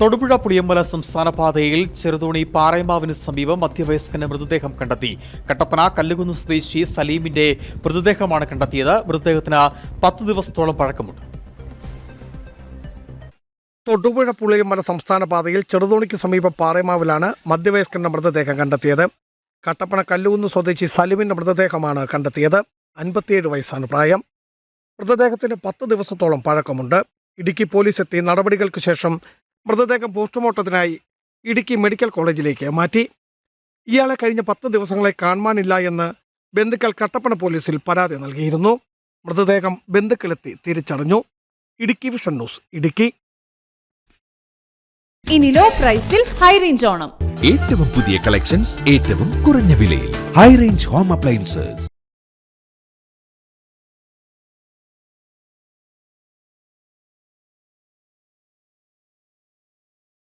തൊടുപുഴ പുളിയമ്പല സംസ്ഥാന പാതയിൽ ചെറുതോണി പാറയമാവിന് സമീപം മധ്യവയസ്കന്റെ മൃതദേഹം കണ്ടെത്തി. കട്ടപ്പന കല്ലുകുന്ന് സ്വദേശി സലീമിന്റെ മൃതദേഹമാണ് കണ്ടെത്തിയത്. മൃതദേഹത്തിന് പത്ത് ദിവസത്തോളം പഴക്കമുണ്ട്. തൊടുപുഴ പുളിയമ്പല സംസ്ഥാന പാതയിൽ ചെറുതോണിക്ക് സമീപം പാറയമാവിലാണ് മധ്യവയസ്കന്റെ മൃതദേഹം കണ്ടെത്തിയത്. കട്ടപ്പന കല്ലുകുന്ന് സ്വദേശി സലീമിന്റെ മൃതദേഹമാണ് കണ്ടെത്തിയത്. അൻപത്തിയേഴ് വയസ്സാണ് പ്രായം. മൃതദേഹത്തിന് പത്ത് ദിവസത്തോളം പഴക്കമുണ്ട്. ഇടുക്കി പോലീസ് എത്തി നടപടികൾക്ക് ശേഷം മൃതദേഹം പോസ്റ്റ്മോർട്ടത്തിനായി ഇടുക്കി മെഡിക്കൽ കോളേജിലേക്ക് മാറ്റി. ഇയാളെ കഴിഞ്ഞ പത്ത് ദിവസങ്ങളെ കാണുവാനില്ല എന്ന് ബന്ധുക്കൾ കട്ടപ്പന പോലീസിൽ പരാതി നൽകിയിരുന്നു. മൃതദേഹം ബന്ധുക്കളെത്തി തിരിച്ചറിഞ്ഞു. Idukki vision news Idukki. ഇനി ലോ പ്രൈസിൽ ഹൈ റേഞ്ച് ഓണം. ഏറ്റവും പുതിയ കളക്ഷൻസ് ഏറ്റവും കുറഞ്ഞ വിലയിൽ. High range home appliances